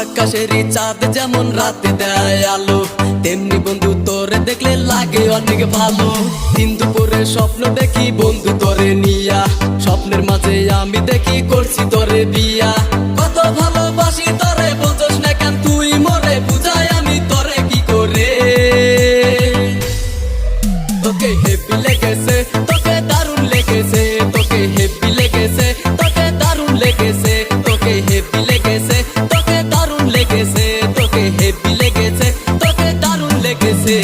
আকাশেরই চাঁদ যেমন রাতে দেয় আলো, তেমনি বন্ধু তোরে দেখলে লাগে অনেক ভালো। দিন দুপুরে স্বপ্ন দেখি বন্ধু তোরে নিয়া, স্বপ্নের মাঝে আমি দেখি করছি তোরে বিয়া। কত ভালোবাসি তোরে, বোঝস না কেন তুই মরে, বুঝাই আমি তোরে কি করে? তোকে হেপি লেগে হেপি লেগেছে তোকে দারুণ লেগেছে।